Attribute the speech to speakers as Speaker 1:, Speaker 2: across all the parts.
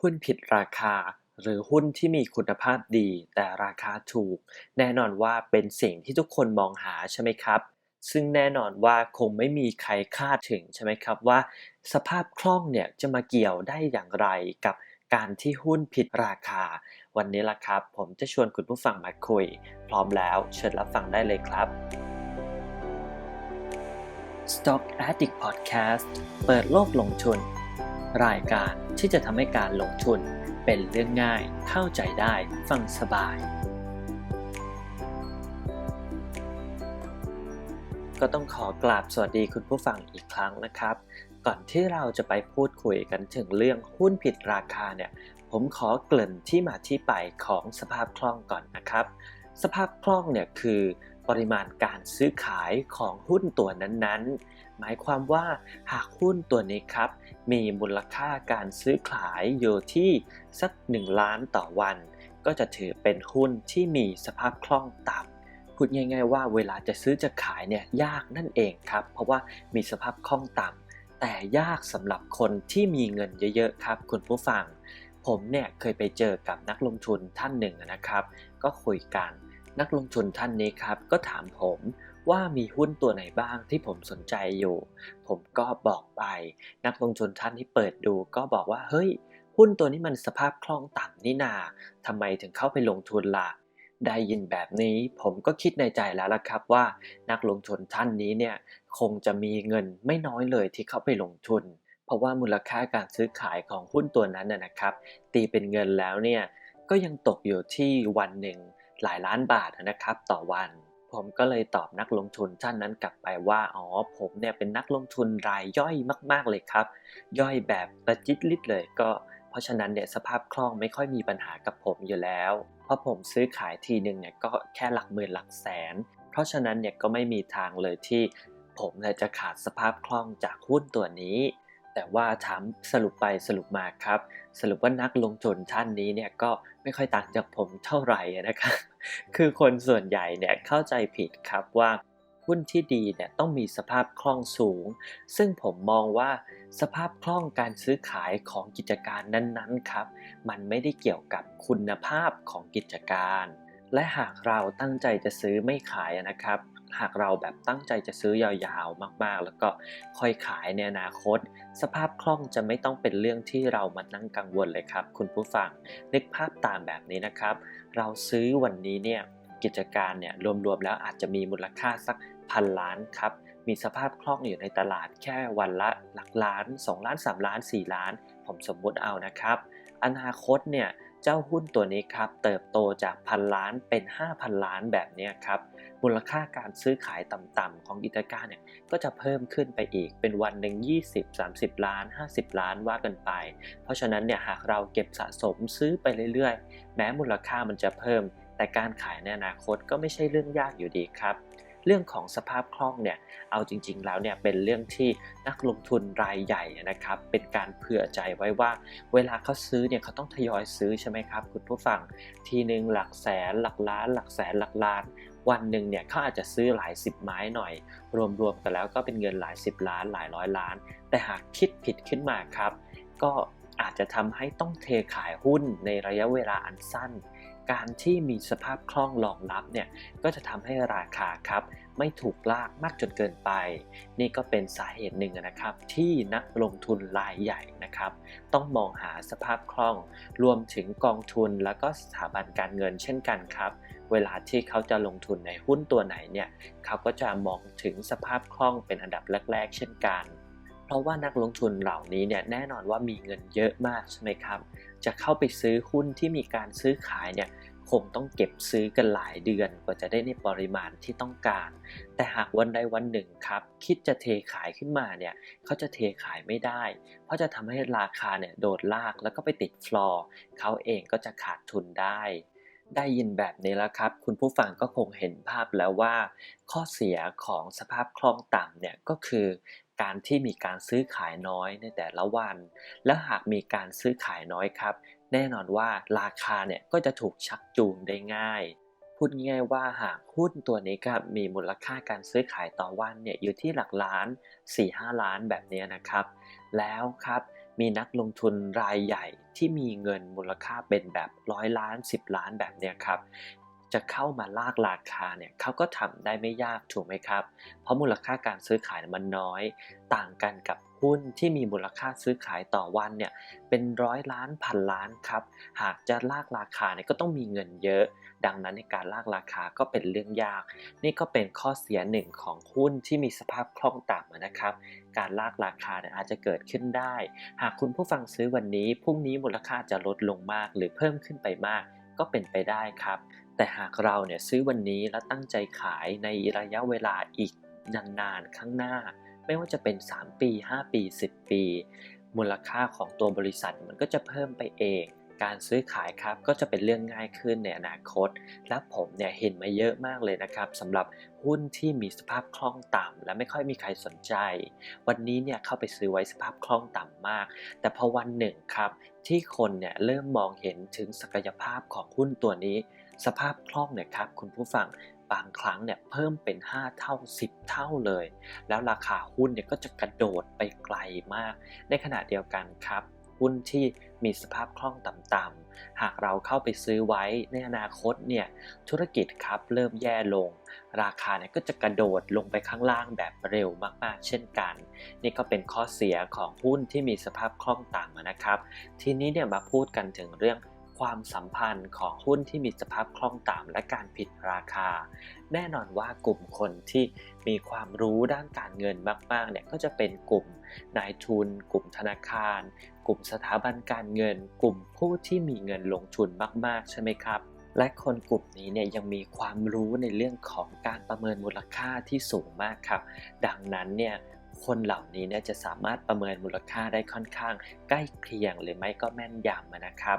Speaker 1: หุ้นผิดราคา หรือหุ้นที่มีคุณภาพดี แต่ราคาถูก แน่นอนว่าเป็นสิ่งที่ทุกคนมองหาใช่ไหมครับ ซึ่งแน่นอนว่าคงไม่มีใครคาดถึงใช่ไหมครับว่า สภาพคล่องเนี่ยจะมาเกี่ยวได้อย่างไรกับการที่หุ้นผิดราคา วันนี้ล่ะครับ ผมจะชวนคุณผู้ฟังมาคุย พร้อมแล้วเชิญรับฟังได้เลยครับ Stock Addict Podcast เปิดโลกลงทุน รายการที่จะทำให้การลงทุนเป็นเรื่องง่ายเข้าใจได้ฟังสบาย ก็ต้องขอกราบสวัสดีคุณผู้ฟังอีกครั้งนะครับ ก่อนที่เราจะไปพูดคุยกันถึงเรื่องหุ้นผิดราคาเนี่ยผมขอเกริ่นที่มาที่ไปของสภาพคล่องก่อนนะครับ สภาพคล่องเนี่ยคือปริมาณการซื้อขายของหุ้นตัวนั้นๆ หมายความว่าหากหุ้นตัวนี้ครับ มีมูลค่าการซื้อขายอยู่ที่สัก 1 ล้านต่อวัน ก็จะถือเป็นหุ้นที่มีสภาพคล่องต่ำพูดง่ายๆว่าเวลาจะซื้อจะขายเนี่ยยากนั่นเองครับ เพราะว่ามีสภาพคล่องต่ำแต่ยากสำหรับคนที่มีเงินเยอะๆครับ คุณผู้ฟัง ผมเนี่ยเคยไปเจอกับนักลงทุนท่านหนึ่งนะครับ ก็คุยกัน นักลงทุนท่านนี้ครับ ก็ถามผม ว่ามีหุ้นตัวไหนบ้างที่ผมสนใจอยู่ ผมก็บอกไป นักลงทุนท่านที่เปิดดูก็บอกว่าเฮ้ย หุ้นตัวนี้มันสภาพคล่องต่ำนี่นาทำไมถึงเข้าไปลงทุนล่ะได้ยินแบบนี้ผมก็คิดในใจแล้วล่ะครับว่า นักลงทุนท่านนี้เนี่ยคงจะมีเงินไม่น้อยเลยที่เข้าไปลงทุน เพราะว่ามูลค่าการซื้อขายของหุ้นตัวนั้นนะครับ ตีเป็นเงินแล้วเนี่ยก็ยังตกอยู่ที่วันหนึ่งหลายล้านบาทนะครับต่อวัน ผมก็เลยตอบนักลงทุนท่านนั้นกลับไปว่าอ๋อผมเนี่ยเป็นนักลงทุนรายย่อยมาก ๆเลยครับ ย่อยแบบประจิตลิดเลยก็ เพราะฉะนั้นเนี่ยสภาพคล่องไม่ค่อยมีปัญหากับผมอยู่แล้ว เพราะผมซื้อขายทีหนึ่งเนี่ยก็แค่หลักหมื่นหลักแสน เพราะฉะนั้นเนี่ยก็ไม่มีทางเลยที่ผมจะขาดสภาพคล่องจากหุ้นตัวนี้ แต่ว่าถามสรุปไปสรุปมาครับ สรุปว่านักลงทุนท่านนี้เนี่ยก็ไม่ค่อยต่างจากผมเท่าไหร่นะครับคือคนส่วนใหญ่เนี่ยเข้าใจผิดครับว่าหุ้นที่ดีเนี่ยต้องมีสภาพคล่องสูง ซึ่งผมมองว่าสภาพคล่องการซื้อขายของกิจการนั้นๆครับ มันไม่ได้เกี่ยวกับคุณภาพของกิจการ และหากเราตั้งใจจะซื้อไม่ขายนะครับ หากเราแบบตั้งใจจะซื้อยาวๆมากๆ แล้วก็ค่อยขายในอนาคต สภาพคล่องจะไม่ต้องเป็นเรื่องที่เรามานั่งกังวลเลยครับ คุณผู้ฟังนึกภาพตามแบบนี้นะครับ เราซื้อวันนี้เนี่ยกิจการเนี่ยรวมๆแล้วอาจจะมีมูลค่าสักพันล้านครับมีสภาพคล่องอยู่ในตลาดแค่วันละหลักล้าน 2 ล้าน 3 ล้าน 4 ล้าน ผมสมมุติเอานะครับ อนาคตเนี่ย เจ้าหุ้นตัวนี้ครับ เติบโตจากพันล้านเป็น 5,000 ล้านแบบนี้ครับ มูลค่าการซื้อขายต่ำๆของกิจการเนี่ยก็จะเพิ่มขึ้นไปอีกเป็นวันหนึ่ง20 30 ล้าน 50 ล้านว่ากันไป เพราะฉะนั้นเนี่ยหากเราเก็บสะสมซื้อไปเรื่อยๆ แม้มูลค่ามันจะเพิ่ม แต่การขายในอนาคตก็ไม่ใช่เรื่องยากอยู่ดีครับ เรื่องของสภาพคล่องเนี่ยเอาจริง ๆ แล้วเนี่ยเป็นเรื่องที่นักลงทุนรายใหญ่นะครับ เป็นการเผื่อใจไว้ว่า เวลาเขาซื้อเนี่ยเขาต้องทยอยซื้อใช่ไหมครับ คุณผู้ฟังทีหนึ่งหลักแสนหลักล้าน หลักแสนหลักล้านวันหนึ่งเนี่ยเขาอาจจะซื้อหลายสิบไม้หน่อย รวมๆกันแล้วก็เป็นเงินหลายสิบล้านหลายร้อยล้าน แต่หากคิดผิดขึ้นมาครับ ก็อาจจะทำให้ต้องเทขายหุ้นในระยะเวลาอันสั้น การที่มีสภาพคล่องรองรับเนี่ยก็จะทำให้ราคาครับไม่ถูกลากมากจนเกินไป นี่ก็เป็นสาเหตุหนึ่งนะครับ ที่นักลงทุนรายใหญ่นะครับ ต้องมองหาสภาพคล่อง รวมถึงกองทุนแล้วก็สถาบันการเงินเช่นกันครับ เวลาที่เขาจะลงทุนในหุ้นตัวไหนเนี่ยเขาก็จะมองถึงสภาพคล่องเป็นอันดับแรก ๆ เช่นกัน เพราะว่านักลงทุนเหล่านี้เนี่ยแน่นอนว่ามีเงินเยอะมากใช่ไหมครับ จะเข้าไปซื้อหุ้นที่มีการซื้อขายเนี่ยคงต้องเก็บซื้อกันหลายเดือนกว่าจะได้ในปริมาณที่ต้องการ แต่หากวันใดวันหนึ่งครับ คิดจะเทขายขึ้นมาเนี่ยเขาจะเทขายไม่ได้ เพราะจะทำให้ราคาเนี่ยโดดลากแล้วก็ไปติดฟลอร์เขาเองก็จะขาดทุนได้ ได้ยินแบบนี้แล้วครับ คุณผู้ฟังก็คงเห็นภาพแล้วว่า ข้อเสียของสภาพคล่องต่ำเนี่ยก็คือ การที่มีการซื้อขายน้อยในแต่ละวัน และหากมีการซื้อขายน้อยครับ แน่นอนว่าราคาเนี่ยก็จะถูกชักจูงได้ง่าย พูดง่ายว่าหากหุ้นตัวนี้ครับมีมูลค่าการซื้อขายต่อวันเนี่ยอยู่ที่หลักล้าน 4-5 ล้านแบบนี้นะครับ แล้วครับมีนักลงทุนรายใหญ่ที่มีเงินมูลค่าเป็นแบบร้อยล้าน 10 ล้านแบบเนี้ยครับ จะเข้ามาลากราคาเนี่ยเขาก็ทำได้ไม่ยากถูกไหมครับ เพราะมูลค่าการซื้อขายมันน้อย ต่างกันกับหุ้นที่มีมูลค่าซื้อขายต่อวันเนี่ยเป็นร้อยล้านพันล้านครับ หากจะลากราคาเนี่ยก็ต้องมีเงินเยอะ ดังนั้นในการลากราคาก็เป็นเรื่องยาก นี่ก็เป็นข้อเสียหนึ่งของหุ้นที่มีสภาพคล่องต่ำนะครับ การลากราคาเนี่ยอาจจะเกิดขึ้นได้ หากคุณผู้ฟังซื้อวันนี้พรุ่งนี้มูลค่าจะลดลงมาก หรือเพิ่มขึ้นไปมาก ก็เป็นไปได้ครับ แต่หากเราเนี่ยซื้อวันนี้แล้วตั้งใจขายในระยะเวลาอีกนานๆข้างหน้า ไม่ว่าจะเป็น 3 ปี 5 ปี 10 ปี มูลค่าของตัวบริษัทมันก็จะเพิ่มไปเอง การซื้อขายครับก็จะเป็นเรื่องง่ายขึ้นในอนาคต และผมเนี่ยเห็นมาเยอะมากเลยนะครับสำหรับหุ้นที่มีสภาพคล่องต่ำและไม่ค่อยมีใครสนใจ วันนี้เนี่ยเข้าไปซื้อไว้สภาพคล่องต่ำมาก แต่พอวันหนึ่งครับที่คนเนี่ยเริ่มมองเห็นถึงศักยภาพของหุ้นตัวนี้ สภาพคล่องเนี่ยครับคุณผู้ฟังบางครั้งเนี่ยเพิ่มเป็น 5 เท่า 10 เท่าเลย แล้วราคาหุ้นเนี่ยก็จะกระโดดไปไกลมาก ในขณะเดียวกันครับหุ้นที่มีสภาพคล่องต่ำๆ หากเราเข้าไปซื้อไว้ในอนาคตเนี่ยธุรกิจครับเริ่มแย่ลง ราคาเนี่ยก็จะกระโดดลงไปข้างล่างแบบเร็วมากๆ เช่นกัน นี่ก็เป็นข้อเสียของหุ้นที่มีสภาพคล่องต่ำนะครับ ทีนี้เนี่ยมาพูดกันถึงเรื่อง ความสัมพันธ์ของหุ้นที่มีสภาพคล่องต่ำและการผิดราคา แน่นอนว่ากลุ่มคนที่มีความรู้ด้านการเงินมากๆเนี่ยก็จะเป็นกลุ่มนายทุน กลุ่มธนาคาร กลุ่มสถาบันการเงิน กลุ่มผู้ที่มีเงินลงทุนมาก ๆ ใช่ไหมครับและคนกลุ่มนี้เนี่ยยังมีความรู้ในเรื่องของการประเมินมูลค่าที่สูงมากครับ ดังนั้นเนี่ยคนเหล่านี้เนี่ยจะสามารถประเมินมูลค่าได้ค่อนข้าง ใกล้เคียงหรือไม่ก็แม่นยำนะครับ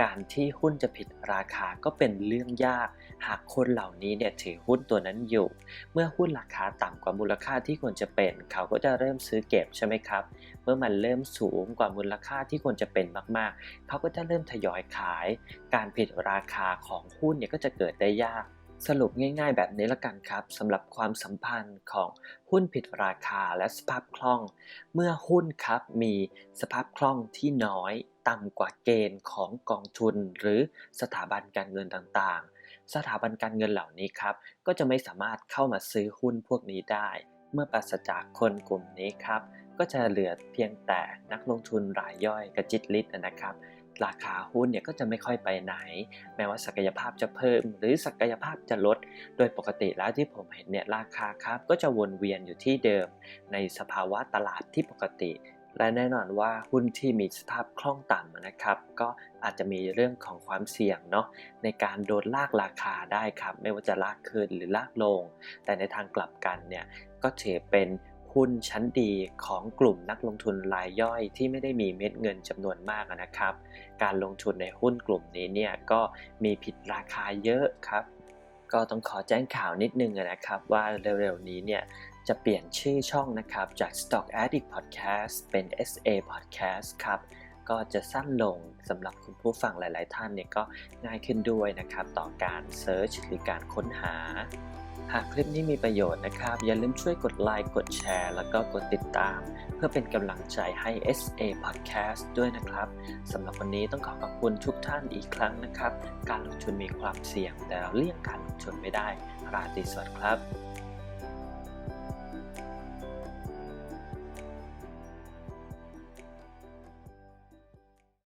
Speaker 1: การที่หุ้นจะผิดราคาก็เป็นเรื่องยาก หากคนเหล่านี้เนี่ยถือหุ้นตัวนั้นอยู่ เมื่อหุ้นราคาต่ำกว่ามูลค่าที่ควรจะเป็น เขาก็จะเริ่มซื้อเก็บใช่ไหมครับ เมื่อมันเริ่มสูงกว่ามูลค่าที่ควรจะเป็นมากๆ เขาก็จะเริ่มทยอยขาย การผิดราคาของหุ้นเนี่ยก็จะเกิดได้ยากสรุปง่าย ๆ แบบนี้ละกันครับสำหรับความสัมพันธ์ของหุ้นผิดราคาและสภาพคล่อง เมื่อหุ้นครับมีสภาพคล่องที่น้อย ต่ำกว่าเกณฑ์ของกองทุน หรือสถาบันการเงินต่างๆ สถาบันการเงินเหล่านี้ครับ ก็จะไม่สามารถเข้ามาซื้อหุ้นพวกนี้ได้ เมื่อปราศจากคนกลุ่มนี้ครับ ก็จะเหลือเพียงแต่นักลงทุนรายย่อยกระจิตลิดนะครับราคาหุ้นเนี่ยก็จะไม่ค่อยไปไหน แม้ว่าศักยภาพจะเพิ่ม หรือศักยภาพจะลด โดยปกติแล้วที่ผมเห็นเนี่ยราคาครับก็จะวนเวียนอยู่ที่เดิม ในสภาวะตลาดที่ปกติ และแน่นอนว่าหุ้นที่มีสภาพคล่องต่ำนะครับ ก็อาจจะมีเรื่องของความเสี่ยงเนาะในการโดนลากราคาได้ครับ ไม่ว่าจะลากขึ้นหรือลากลง แต่ในทางกลับกันเนี่ยก็ถือเป็นหุ้นชั้นดีของกลุ่มนักลงทุนรายย่อยที่ไม่ได้มีเม็ดเงินจำนวนมากนะครับ การลงทุนในหุ้นกลุ่มนี้เนี่ยก็มีผิดราคาเยอะครับ ก็ต้องขอแจ้งข่าวนิดนึงนะครับ ว่าเร็วๆนี้เนี่ย จะเปลี่ยนชื่อช่องนะครับจาก Stock Addict Podcast เป็น SA Podcast ครับ ก็จะสั้นลงสำหรับคุณผู้ฟังหลาย ๆ ท่านเนี่ยก็ง่ายขึ้นด้วยนะครับ ต่อการเซิร์ชหรือการค้นหา หากคลิปนี้มีประโยชน์นะครับ อย่าลืมช่วยกดไลค์กดแชร์ แล้วก็กดติดตาม เพื่อเป็นกำลังใจให้ SA Podcast ด้วยนะครับสำหรับวันนี้ต้องขอขอบคุณทุกท่านอีกครั้งนะครับ การลงทุนมีความเสี่ยงแต่เราเลี่ยงการลงทุนไม่ได้ ราตรีสวัสดิ์ครับ